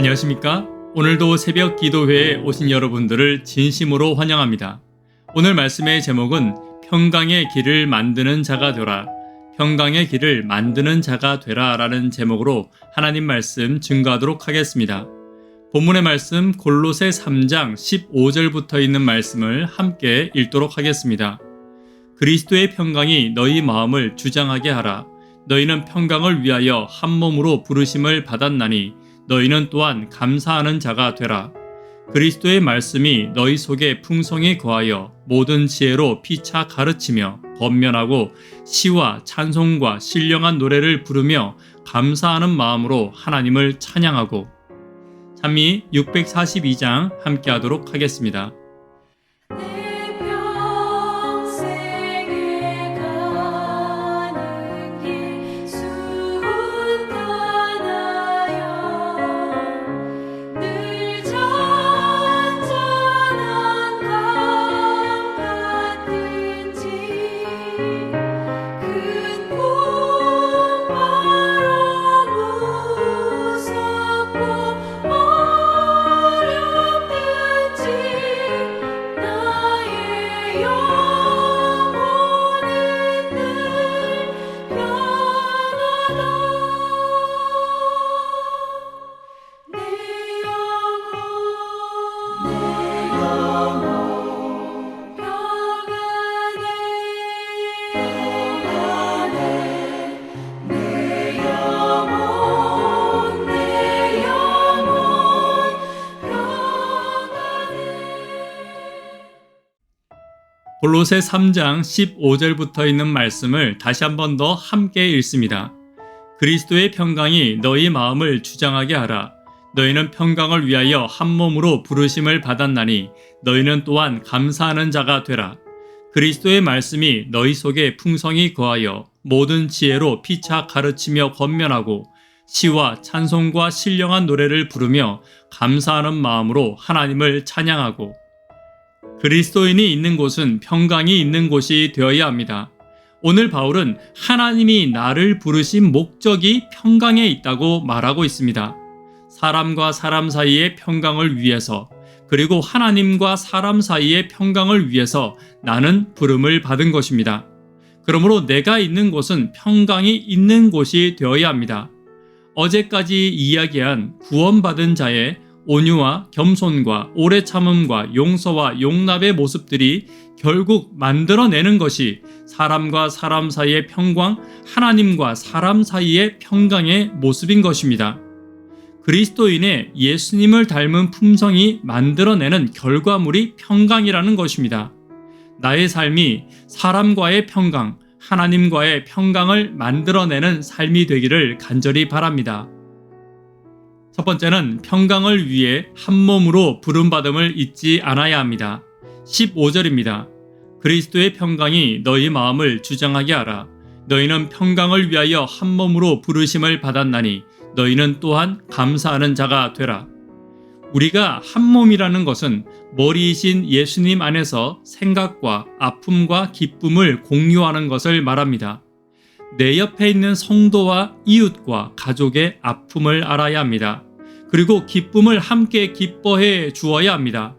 안녕하십니까? 오늘도 새벽 기도회에 오신 여러분들을 진심으로 환영합니다. 오늘 말씀의 제목은 평강의 길을 만드는 자가 되라. 평강의 길을 만드는 자가 되라 라는 제목으로 하나님 말씀 증거하도록 하겠습니다. 본문의 말씀 골로새 3장 15절부터 있는 말씀을 함께 읽도록 하겠습니다. 그리스도의 평강이 너희 마음을 주장하게 하라. 너희는 평강을 위하여 한 몸으로 부르심을 받았나니 너희는 또한 감사하는 자가 되라. 그리스도의 말씀이 너희 속에 풍성히 거하여 모든 지혜로 피차 가르치며 권면하고 시와 찬송과 신령한 노래를 부르며 감사하는 마음으로 하나님을 찬양하고 참미 642장 함께 하도록 하겠습니다. 골로새 3장 15절부터 있는 말씀을 다시 한 번 더 함께 읽습니다. 그리스도의 평강이 너희 마음을 주장하게 하라. 너희는 평강을 위하여 한 몸으로 부르심을 받았나니 너희는 또한 감사하는 자가 되라. 그리스도의 말씀이 너희 속에 풍성히 거하여 모든 지혜로 피차 가르치며 권면하고 시와 찬송과 신령한 노래를 부르며 감사하는 마음으로 하나님을 찬양하고 그리스도인이 있는 곳은 평강이 있는 곳이 되어야 합니다. 오늘 바울은 하나님이 나를 부르신 목적이 평강에 있다고 말하고 있습니다. 사람과 사람 사이의 평강을 위해서 그리고 하나님과 사람 사이의 평강을 위해서 나는 부름을 받은 것입니다. 그러므로 내가 있는 곳은 평강이 있는 곳이 되어야 합니다. 어제까지 이야기한 구원받은 자의 온유와 겸손과 오래 참음과 용서와 용납의 모습들이 결국 만들어내는 것이 사람과 사람 사이의 평강, 하나님과 사람 사이의 평강의 모습인 것입니다. 그리스도인의 예수님을 닮은 품성이 만들어내는 결과물이 평강이라는 것입니다. 나의 삶이 사람과의 평강, 하나님과의 평강을 만들어내는 삶이 되기를 간절히 바랍니다. 첫 번째는 평강을 위해 한 몸으로 부름받음을 잊지 않아야 합니다. 15절입니다. 그리스도의 평강이 너희 마음을 주장하게 하라. 너희는 평강을 위하여 한 몸으로 부르심을 받았나니 너희는 또한 감사하는 자가 되라. 우리가 한 몸이라는 것은 머리이신 예수님 안에서 생각과 아픔과 기쁨을 공유하는 것을 말합니다. 내 옆에 있는 성도와 이웃과 가족의 아픔을 알아야 합니다. 그리고 기쁨을 함께 기뻐해 주어야 합니다.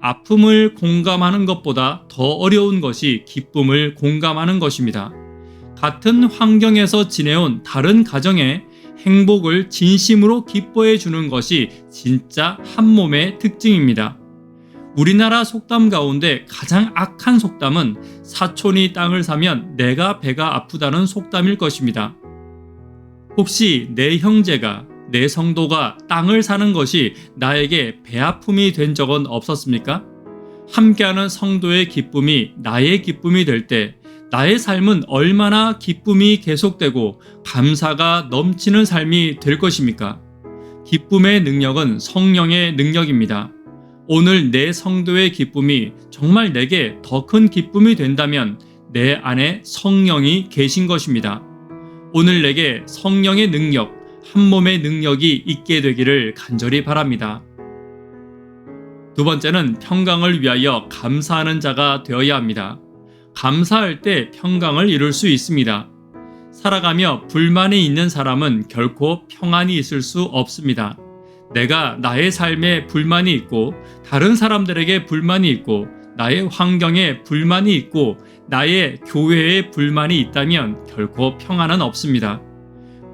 아픔을 공감하는 것보다 더 어려운 것이 기쁨을 공감하는 것입니다. 같은 환경에서 지내온 다른 가정에 행복을 진심으로 기뻐해 주는 것이 진짜 한 몸의 특징입니다. 우리나라 속담 가운데 가장 악한 속담은 사촌이 땅을 사면 내가 배가 아프다는 속담일 것입니다. 혹시 내 형제가 내 성도가 땅을 사는 것이 나에게 배 아픔이 된 적은 없었습니까? 함께하는 성도의 기쁨이 나의 기쁨이 될 때 나의 삶은 얼마나 기쁨이 계속되고 감사가 넘치는 삶이 될 것입니까? 기쁨의 능력은 성령의 능력입니다. 오늘 내 성도의 기쁨이 정말 내게 더 큰 기쁨이 된다면 내 안에 성령이 계신 것입니다. 오늘 내게 성령의 능력, 한 몸의 능력이 있게 되기를 간절히 바랍니다. 두 번째는 평강을 위하여 감사하는 자가 되어야 합니다. 감사할 때 평강을 이룰 수 있습니다. 살아가며 불만이 있는 사람은 결코 평안이 있을 수 없습니다. 내가 나의 삶에 불만이 있고 다른 사람들에게 불만이 있고 나의 환경에 불만이 있고 나의 교회에 불만이 있다면 결코 평안은 없습니다.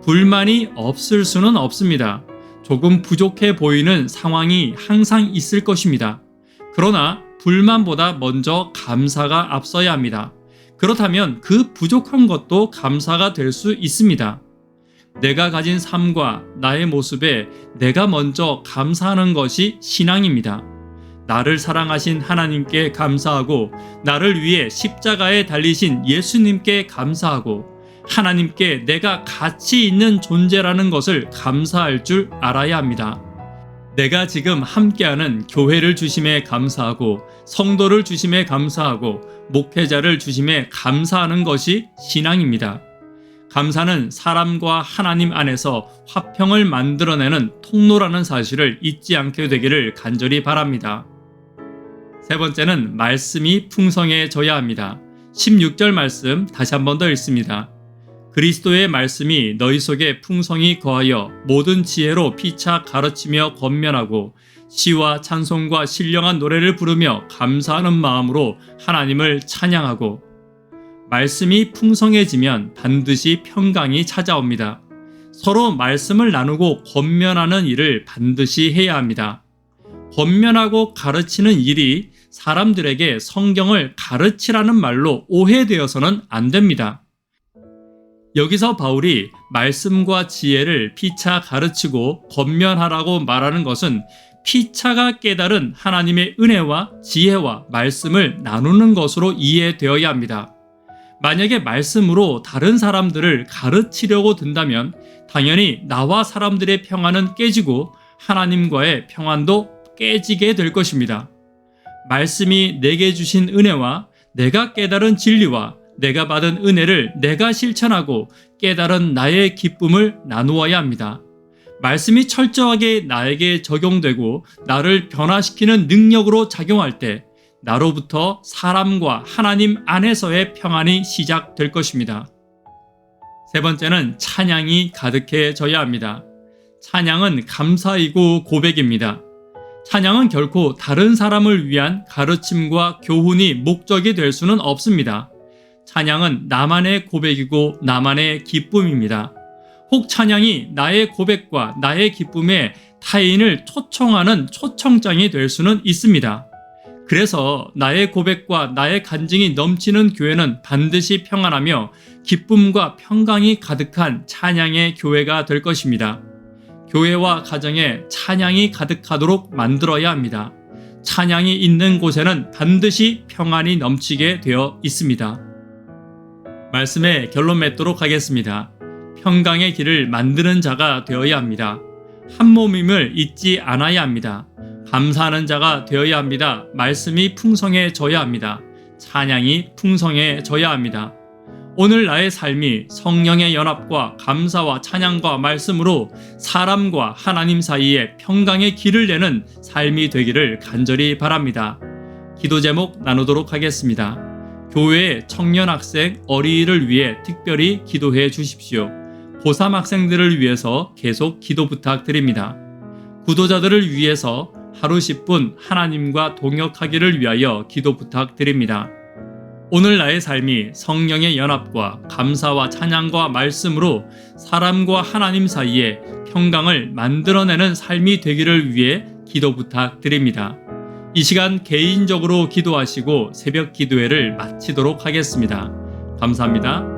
불만이 없을 수는 없습니다. 조금 부족해 보이는 상황이 항상 있을 것입니다. 그러나 불만보다 먼저 감사가 앞서야 합니다. 그렇다면 그 부족한 것도 감사가 될 수 있습니다. 내가 가진 삶과 나의 모습에 내가 먼저 감사하는 것이 신앙입니다. 나를 사랑하신 하나님께 감사하고 나를 위해 십자가에 달리신 예수님께 감사하고 하나님께 내가 가치 있는 존재라는 것을 감사할 줄 알아야 합니다. 내가 지금 함께하는 교회를 주심에 감사하고 성도를 주심에 감사하고 목회자를 주심에 감사하는 것이 신앙입니다. 감사는 사람과 하나님 안에서 화평을 만들어내는 통로라는 사실을 잊지 않게 되기를 간절히 바랍니다. 세 번째는 말씀이 풍성해져야 합니다. 16절 말씀 다시 한 번 더 읽습니다. 그리스도의 말씀이 너희 속에 풍성히 거하여 모든 지혜로 피차 가르치며 권면하고 시와 찬송과 신령한 노래를 부르며 감사하는 마음으로 하나님을 찬양하고 말씀이 풍성해지면 반드시 평강이 찾아옵니다. 서로 말씀을 나누고 권면하는 일을 반드시 해야 합니다. 권면하고 가르치는 일이 사람들에게 성경을 가르치라는 말로 오해되어서는 안 됩니다. 여기서 바울이 말씀과 지혜를 피차 가르치고 권면하라고 말하는 것은 피차가 깨달은 하나님의 은혜와 지혜와 말씀을 나누는 것으로 이해되어야 합니다. 만약에 말씀으로 다른 사람들을 가르치려고 든다면 당연히 나와 사람들의 평안은 깨지고 하나님과의 평안도 깨지게 될 것입니다. 말씀이 내게 주신 은혜와 내가 깨달은 진리와 내가 받은 은혜를 내가 실천하고 깨달은 나의 기쁨을 나누어야 합니다. 말씀이 철저하게 나에게 적용되고 나를 변화시키는 능력으로 작용할 때 나로부터 사람과 하나님 안에서의 평안이 시작될 것입니다. 세 번째는 찬양이 가득해져야 합니다. 찬양은 감사이고 고백입니다. 찬양은 결코 다른 사람을 위한 가르침과 교훈이 목적이 될 수는 없습니다. 찬양은 나만의 고백이고 나만의 기쁨입니다. 혹 찬양이 나의 고백과 나의 기쁨에 타인을 초청하는 초청장이 될 수는 있습니다. 그래서 나의 고백과 나의 간증이 넘치는 교회는 반드시 평안하며 기쁨과 평강이 가득한 찬양의 교회가 될 것입니다. 교회와 가정에 찬양이 가득하도록 만들어야 합니다. 찬양이 있는 곳에는 반드시 평안이 넘치게 되어 있습니다. 말씀에 결론 맺도록 하겠습니다. 평강의 길을 만드는 자가 되어야 합니다. 한 몸임을 잊지 않아야 합니다. 감사하는 자가 되어야 합니다. 말씀이 풍성해져야 합니다. 찬양이 풍성해져야 합니다. 오늘 나의 삶이 성령의 연합과 감사와 찬양과 말씀으로 사람과 하나님 사이에 평강의 길을 내는 삶이 되기를 간절히 바랍니다. 기도 제목 나누도록 하겠습니다. 교회의 청년 학생 어린이를 위해 특별히 기도해 주십시오. 고3 학생들을 위해서 계속 기도 부탁드립니다. 구도자들을 위해서 하루 10분 하나님과 동역하기를 위하여 기도 부탁드립니다. 오늘 나의 삶이 성령의 연합과 감사와 찬양과 말씀으로 사람과 하나님 사이에 평강을 만들어내는 삶이 되기를 위해 기도 부탁드립니다. 이 시간 개인적으로 기도하시고 새벽 기도회를 마치도록 하겠습니다. 감사합니다.